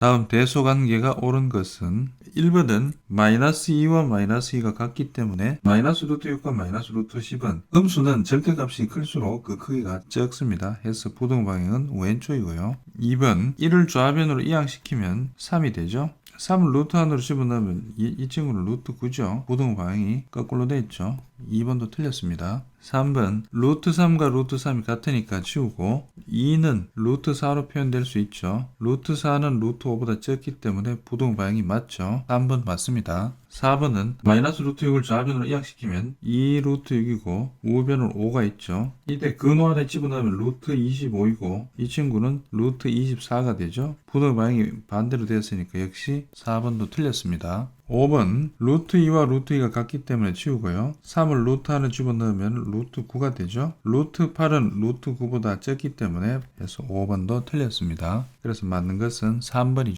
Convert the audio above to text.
다음 대소관계가 옳은 것은 1번은 마이너스 2와 마이너스 2가 같기 때문에 마이너스 루트 6과 마이너스 루트 10은 음수는 절대값이 클수록 그 크기가 적습니다. 해서 부동 방향은 왼쪽이고요. 2번 1을 좌변으로 이항시키면 3이 되죠. 3을 루트 안으로 집어넣으면 이, 이 친구는 루트 9죠. 부동 방향이 거꾸로 돼 있죠. 2번도 틀렸습니다. 3번 루트 3과 루트 3이 같으니까 지우고 2는 루트 4로 표현될 수 있죠. 루트 4는 루트 5보다 적기 때문에 부동 방향이 맞죠. 3번 맞습니다. 4번은 마이너스 루트 6을 좌변으로 이항시키면 2 루트 6이고 우변으로 5가 있죠. 이때 근호 안에 집어넣으면 루트 25이고 이 친구는 루트 24가 되죠. 부동 방향이 반대로 되었으니까 역시 4번도 틀렸습니다. 5번 루트 2와 루트 2가 같기 때문에 치우고요. 3을 루트 안에 집어넣으면 루트 9가 되죠. 루트 8은 루트 9보다 적기 때문에 해서 5번도 틀렸습니다. 그래서 맞는 것은 3번이죠.